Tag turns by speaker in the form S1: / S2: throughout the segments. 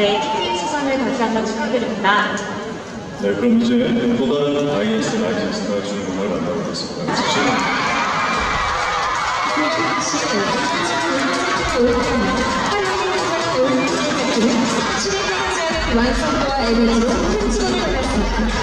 S1: 네, 다시 한번 축하드립니다.
S2: 네, 그럼 이제 또 다른 라이센스가 주는 만나보겠습니다. 사실
S3: 완성도와 에너지로 큰 주목을 받았습니다.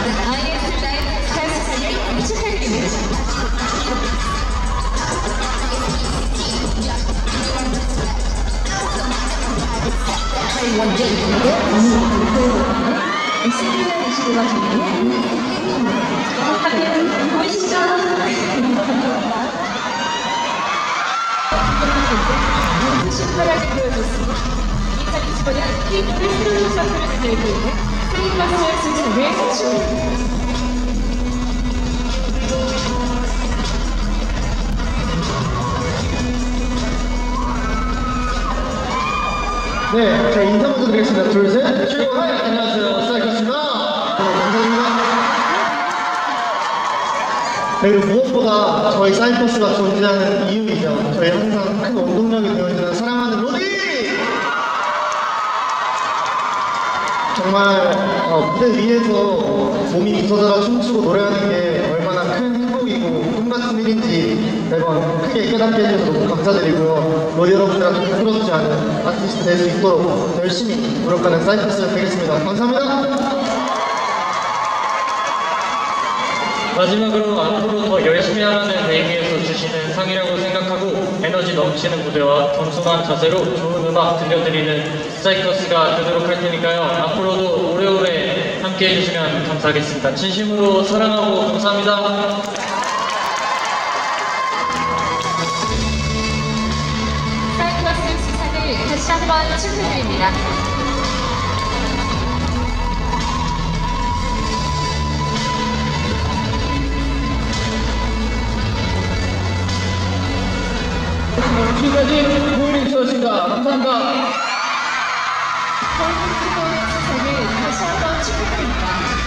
S3: 2025년 K-팝의 새로운 장르를 들고 있는 K-팝의 승선을 축하드립니다.
S4: 네, 자 인사 먼저 드리겠습니다. 둘, 셋. 최고 안녕하세요. 사이코입니다. 감사합니다. 네, 그리고 무엇보다 저희 사이퍼스가 존재하는 이유이죠. 저희 항상 큰 원동력이 되어주는 사랑 정말 어, 무대 위에서 몸이 부서져라 춤추고 노래하는 게 얼마나 큰 행복이고 꿈같은 일인지 매번 크게 깨닫게 해주셔서 너무 감사드리고요. 로디 여러분들과 좀 부끄럽지 않은 아티스트 될 수 있도록 열심히 노력하는 사이퍼스 되겠습니다. 감사합니다.
S5: 마지막으로 앞으로 더 열심히 하라는 의미에서 주시는 상이라고 생각하고 에너지 넘치는 무대와 겸손한 자세로 좋은 음악 들려드리는 사이커스가 되도록 할 테니까요. 앞으로도 오래오래 함께 해주시면 감사하겠습니다. 진심으로 사랑하고 감사합니다.
S3: 사이퍼스 수상을 다시 한번 축하드립니다.
S4: 지금까지 고은이 수고하셨습니다. 감사합니다.
S3: 수상을 다시 한번 축하드립니다.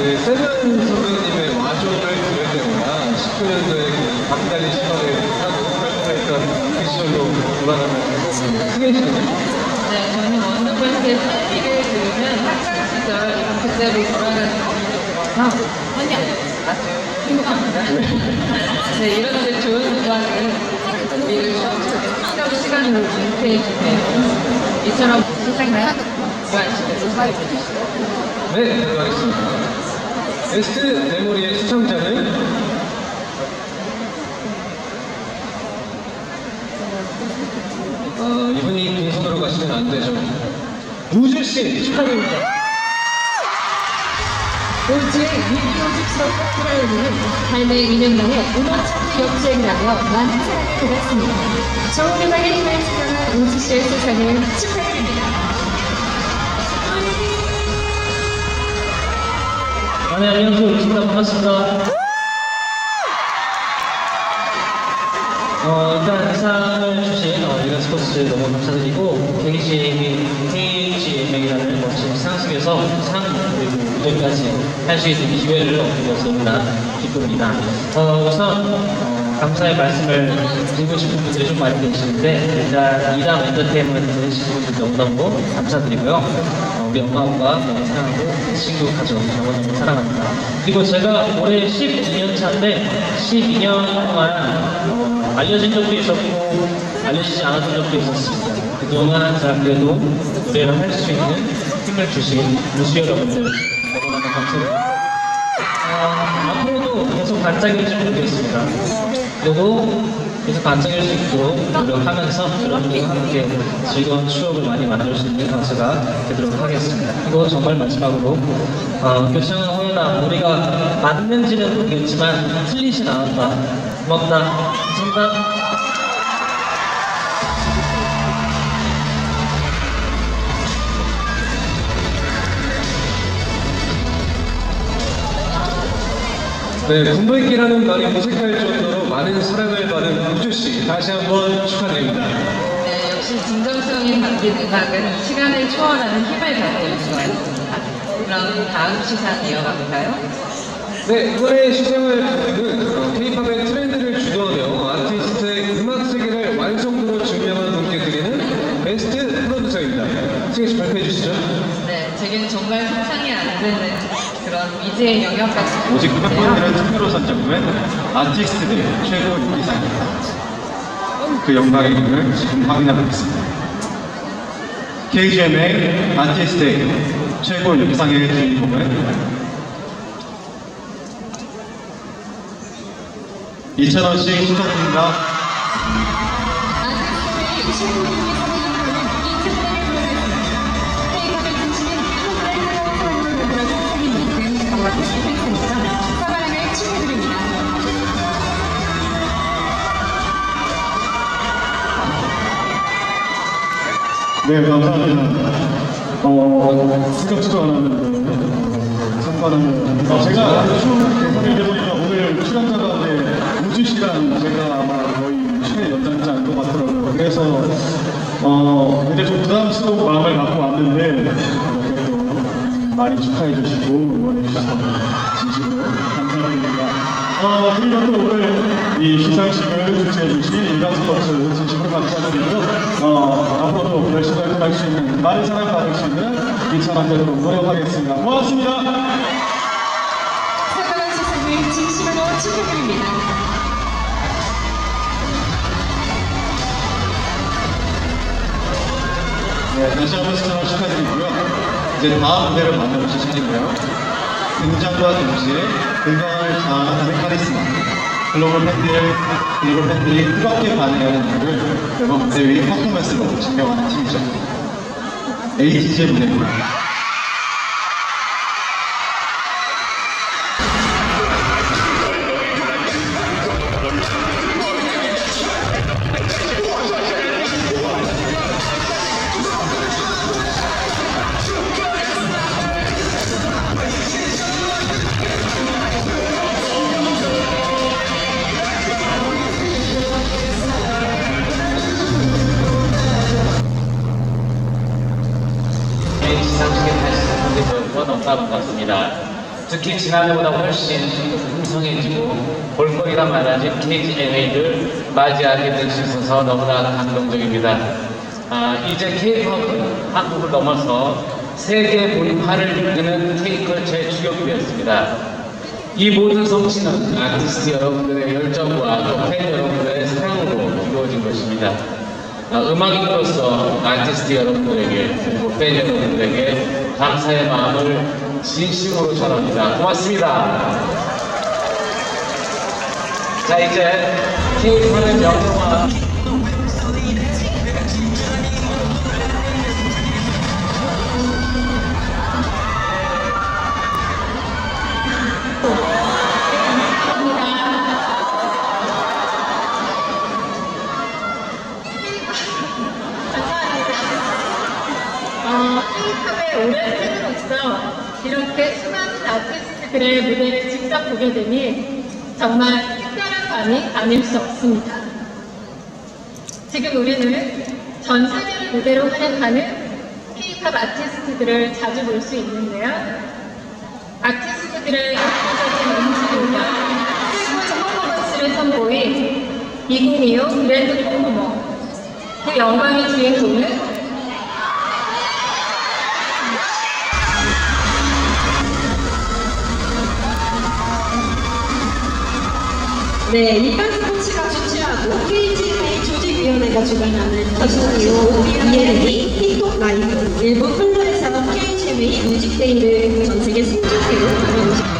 S1: 그
S2: 세븐 선배님의 와존을 들을 때마다 19년도에 그 바퀴달리 시간에 하고 그 시절로 돌아가면서 크게 시거든요.
S1: 네, 저는 원더걸스의 팬픽을 들으면 학창 시절 이런 그때로 돌아가는 언니 아주 행복합니다. 네, 이런 좋은 음악을 우리를 추억 시간으로 은퇴해주네요. 이처럼 씨께서 사회해 주시죠.
S2: 네, 들어가겠습니다. 베스트 메모리의 수상자는 어, 이분이 빈손으로 가시면 안 되죠. 우주 씨 축하드립니다.
S3: 올지의 위기오직스러운 프라이드는 삶의 인연만에 음악적 역주행이라며 많은 사랑을 받았습니다. 좋은 음악의 힘을 수상한 오지씨의 세상을 축하드립니다.
S5: 아, 네, 안녕하세요. 김다 반갑습니다. 어, 일단 상을 주신 어, 이런 스포츠 너무 감사드리고, KGM이, KGM이라는 멋진 상식에서 상 그리고 무대까지 할 수 있는 기회를 얻게 너무나 기쁩니다. 어, 우선, 어, 감사의 말씀을 드리고 싶은 분들이 좀 많이 계시는데, 일단 이담 엔터테인먼트 해주신 분들 너무너무 감사드리고요. 어, 우리 엄마 아빠 너무 사랑하고 친구 가족 너무너무 사랑합니다. 그리고 제가 올해 12년 차인데 12년 동안 어, 알려진 적도 있었고 알려지지 않았던 적도 있었습니다. 그동안 제가 그래도 노래를 할 수 있는 힘을 주신 루시 여러분들 너무너무 감사드립니다. 어, 앞으로도 계속 반짝이면 좋겠습니다. 그리고 계속 반짝일 수 있도록 노력하면서 여러분들과 함께 즐거운 추억을 많이 만들 수 있는 가수가 되도록 하겠습니다. 그리고 정말 마지막으로 어, 교창은 호연아 우리가 맞는지는 모르겠지만 틀리진 않았다. 고맙다. 감사합니다.
S2: 네, 군도익기라는 말이 무색할 정도로 많은 사랑을 받은 우주 씨 다시 한번 축하드립니다.
S1: 네, 역시 진정성이 담긴 음악은 시간을 초월하는 힘을 갖고 있수가 있습니다. 그럼 다음 시상 이어가볼까요?
S2: 네, 이번에 시상을 받는 K-팝의 트렌드를 주도하며 아티스트의 음악 세계를 완성도로 증명한 분께 드리는 베스트 프로듀서입니다. 승희 씨 발표해 주시죠.
S1: 네, 제게는 정말 상상이 안 되는 그런 미지의 영역 같은
S6: 오직. 팬분들의 투표로 선정된 아티스트들의 최고 인기상입니다. 그 영광의 힘을 지금 확인하고 있습니다. KGM의 아티스트 최고 인기상의 주인공은 2,000원씩 신청드립니다.
S3: 아티스트의 최고 인기상 사랑을 축하드립니다.
S6: 네, 감사합니다. 어, 생각지도 않았는데, 참관하는. 어, 제가 쭉 개설이 되보니까 오늘 출연자 가운데 우주 씨랑 제가 아마 거의 최 연장자 인 것 같더라고요. 그래서, 어, 굉장히 좀 부담스러운 마음을 갖고 왔는데, 많이 축하해 주시고, 응원해 주셔서 진심으로 감사드립니다. 어, 그리고 또 오늘 이 시상식을 주최해 주신 일간스포츠 진심으로 감사드리고요. 어, 앞으로도 열심히 활동할 수 있는 많은 사랑 받을 수 있는 2,000원 되도록 노력하겠습니다. 고맙습니다.
S3: 사랑하는 세상을 진심으로 축하드립니다.
S6: 네, 다시 한번 시청을 축하드리고요. 이제 다음 무대를 만나보실 차례고요. 등장과 동시에 건강을 자아하는 카리스마. 글로벌 팬들, 글로벌 팬들이 뜨겁게 반응하는 이유를 매번 무대 위 퍼포먼스로 증명하는 팀이죠. HG의 무대입니다.
S7: 없다고 같습니다. 특히 지난해보다 훨씬 풍성해지고 볼거리가 많아진 KGMA를 맞이하게 되셔서 너무나 감동적입니다. 아, 이제 K-팝은 한국을 넘어서 세계 문화를 이끄는 K-컬처의 주역이었습니다. 이 모든 성취는 아티스트 여러분들의 열정과 또팬 여러분들의 사랑으로 이루어진 것입니다. 아, 음악인으로서 아티스트 여러분들에게 팬 여러분들에게 감사의 마음을 진심으로 전합니다. 고맙습니다. 자 이제 K-팝의 명령화
S3: 수많은 아티스트들의 무대를 직접 보게 되니 정말 특별한 감이 아닐 수 없습니다. 지금 우리는 전 세계를 무대로 활약하는 K-팝 아티스트들을 자주 볼 수 있는데요. 아티스트들의 역사적인 움직임과 최고의 퍼포먼스를 선보인 2025 그랜드 퍼포머 그 영광의 주인공은
S8: 네, 일반 스포츠가 주최하고 KGA 조직위원회가 주관하는 2025 ELD 틱톡 라이브 일본 폴로에서 KGA 뮤직데이를 전 세계 생중계로